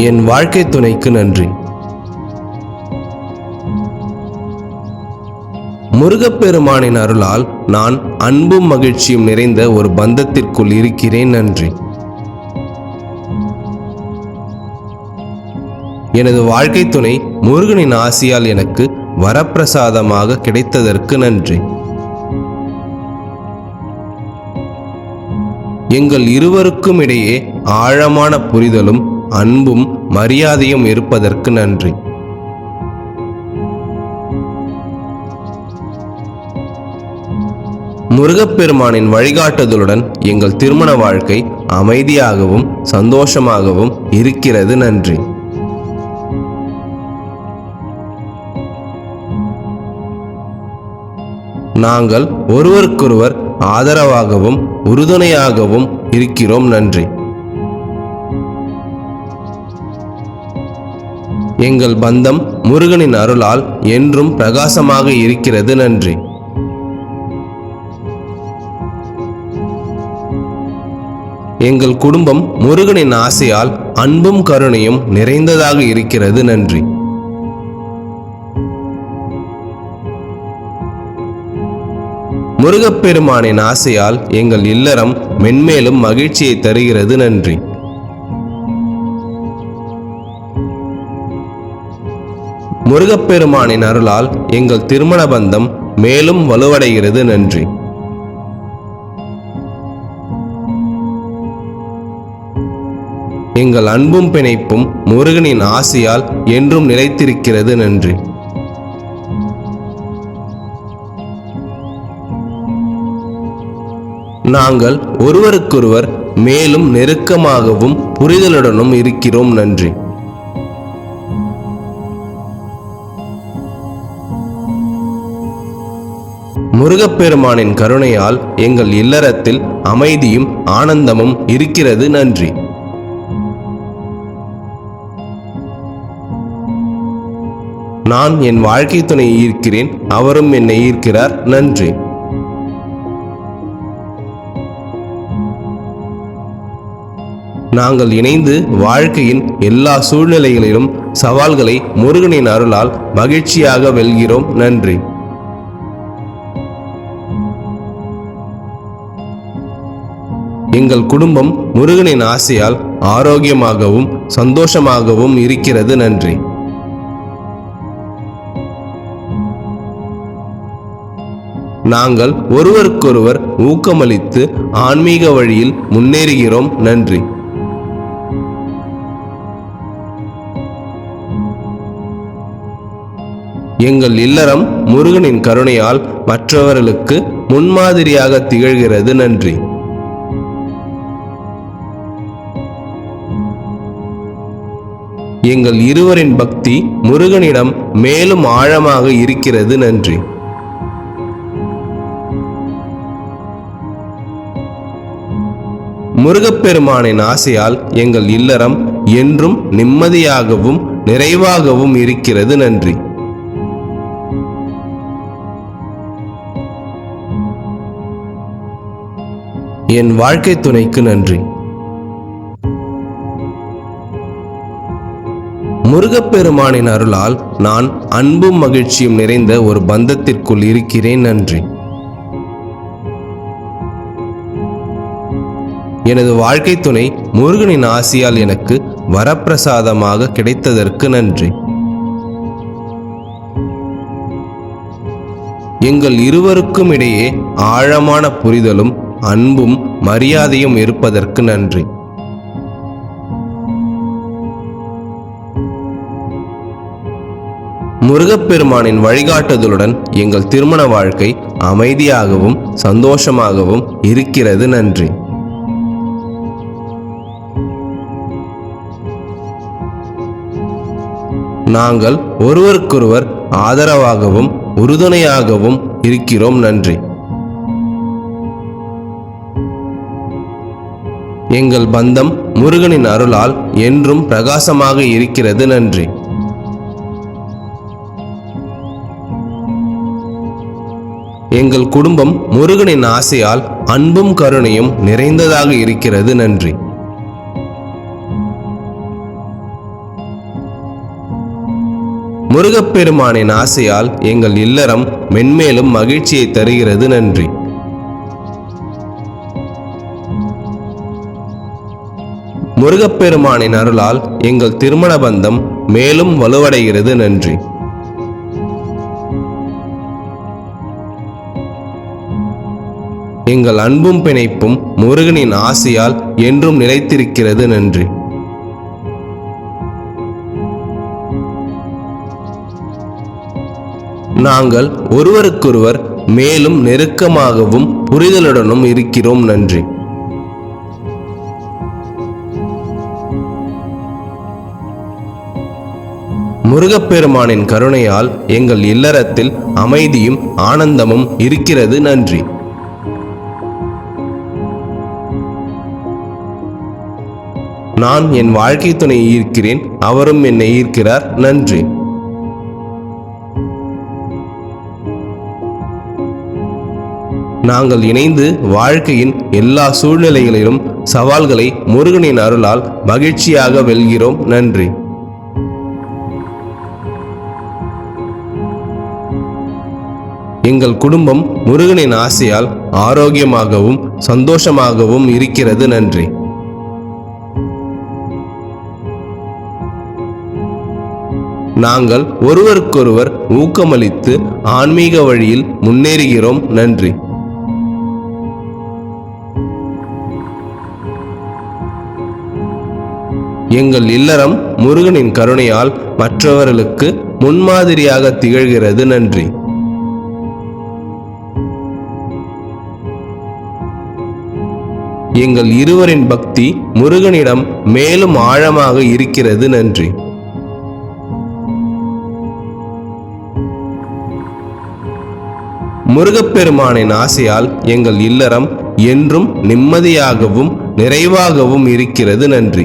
என் வாழ்க்கை துணைக்கு நன்றி. முருகப்பெருமானின் அருளால் நான் அன்பும் மகிழ்ச்சியும் நிறைந்த ஒரு பந்தத்திற்குள் இருக்கிறேன் நன்றி. எனது வாழ்க்கை துணை முருகனின் ஆசியால் எனக்கு வரப்பிரசாதமாக கிடைத்ததற்கு நன்றி. எங்கள் இருவருக்கும் இடையே ஆழமான புரிதலும் அன்பும் மரியாதையும் இருப்பதற்கு நன்றி. முருகப்பெருமானின் வழிகாட்டுதலுடன் எங்கள் திருமண வாழ்க்கை அமைதியாகவும் சந்தோஷமாகவும் இருக்கிறது நன்றி. நாங்கள் ஒருவருக்கொருவர் ஆதரவாகவும் உறுதுணையாகவும் இருக்கிறோம் நன்றி. எங்கள் பந்தம் முருகனின் அருளால் என்றும் பிரகாசமாக இருக்கிறது. நன்றி. எங்கள் குடும்பம் முருகனின் ஆசையால் அன்பும் கருணையும் நிறைந்ததாக இருக்கிறது. நன்றி. முருகப்பெருமானின் ஆசையால் எங்கள் இல்லறம் மென்மேலும் மகிழ்ச்சியை தருகிறது. நன்றி. முருகப்பெருமானின் அருளால் எங்கள் திருமண பந்தம் மேலும் வலுவடைகிறது. நன்றி. எங்கள் அன்பும் பிணைப்பும் முருகனின் ஆசையால் என்றும் நிலைத்திருக்கிறது. நன்றி. நாங்கள் ஒருவருக்கொருவர் மேலும் நெருக்கமாகவும் புரிதலுடனும் இருக்கிறோம். நன்றி. முருகப்பெருமானின் கருணையால் எங்கள் இல்லறத்தில் அமைதியும் ஆனந்தமும் இருக்கிறது நன்றி. நான் என் வாழ்க்கை துணை ஈர்க்கிறேன் அவரும் என்னை ஈர்க்கிறார் நன்றி. நாங்கள் இணைந்து வாழ்க்கையின் எல்லா சூழ்நிலைகளிலும் சவால்களை முருகனின் அருளால் மகிழ்ச்சியாக வெல்கிறோம் நன்றி. எங்கள் குடும்பம் முருகனின் ஆசையால் ஆரோக்கியமாகவும் சந்தோஷமாகவும் இருக்கிறது. நன்றி. நாங்கள் ஒருவருக்கொருவர் ஊக்கமளித்து ஆன்மீக வழியில் முன்னேறுகிறோம். நன்றி. எங்கள் இல்லறம் முருகனின் கருணையால் மற்றவர்களுக்கு முன்மாதிரியாக திகழ்கிறது. நன்றி. எங்கள் இருவரின் பக்தி முருகனிடம் மேலும் ஆழமாக இருக்கிறது நன்றி. முருகப்பெருமானின் ஆசையால் எங்கள் இல்லறம் என்றும் நிம்மதியாகவும் நிறைவாகவும் இருக்கிறது நன்றி. என் வாழ்க்கை துணைக்கு நன்றி. முருகப்பெருமானின் அருளால் நான் அன்பும் மகிழ்ச்சியும் நிறைந்த ஒரு பந்தத்திற்குள் இருக்கிறேன் நன்றி. எனது வாழ்க்கை துணை முருகனின் ஆசியால் எனக்கு வரப்பிரசாதமாக கிடைத்ததற்கு நன்றி. எங்கள் இருவருக்கும் இடையே ஆழமான புரிதலும் அன்பும் மரியாதையும் இருப்பதற்கு நன்றி. முருகப்பெருமானின் வழிகாட்டுதலுடன் எங்கள் திருமண வாழ்க்கை அமைதியாகவும் சந்தோஷமாகவும் இருக்கிறது. நன்றி. நாங்கள் ஒருவருக்கொருவர் ஆதரவாகவும் உறுதுணையாகவும் இருக்கிறோம். நன்றி. எங்கள் பந்தம் முருகனின் அருளால் என்றும் பிரகாசமாக இருக்கிறது. நன்றி. எங்கள் குடும்பம் முருகனின் ஆசையால் அன்பும் கருணையும் நிறைந்ததாக இருக்கிறது. நன்றி. முருகப்பெருமானின் ஆசையால் எங்கள் இல்லறம் மென்மேலும் மகிழ்ச்சியை தருகிறது. நன்றி. முருகப்பெருமானின் அருளால் எங்கள் திருமண பந்தம் மேலும் வலுவடைகிறது. நன்றி. எங்கள் அன்பும் பிணைப்பும் முருகனின் ஆசையால் என்றும் நிலைத்திருக்கிறது. நன்றி. நாங்கள் ஒருவருக்கொருவர் மேலும் நெருக்கமாகவும் புரிதலுடனும் இருக்கிறோம். நன்றி. முருகப்பெருமானின் கருணையால் எங்கள் இல்லறத்தில் அமைதியும் ஆனந்தமும் இருக்கிறது. நன்றி. நான் என் வாழ்க்கை துணை ஈர்க்கிறேன் அவரும் என்னை ஈர்க்கிறார். நன்றி. நாங்கள் இணைந்து வாழ்க்கையின் எல்லா சூழ்நிலைகளிலும் சவால்களை முருகனின் அருளால் மகிழ்ச்சியாக வெல்கிறோம். நன்றி. எங்கள் குடும்பம் முருகனின் ஆசையால் ஆரோக்கியமாகவும் சந்தோஷமாகவும் இருக்கிறது. நன்றி. நாங்கள் ஒருவருக்கொருவர் ஊக்கமளித்து ஆன்மீக வழியில் முன்னேறுகிறோம். நன்றி. எங்கள் இல்லறம் முருகனின் கருணையால் மற்றவர்களுக்கு முன்மாதிரியாக திகழ்கிறது. நன்றி. எங்கள் இருவரின் பக்தி முருகனிடம் மேலும் ஆழமாக இருக்கிறது. நன்றி. முருகப்பெருமானின் ஆசையால் எங்கள் இல்லறம் என்றும் நிம்மதியாகவும் நிறைவாகவும் இருக்கிறது நன்றி.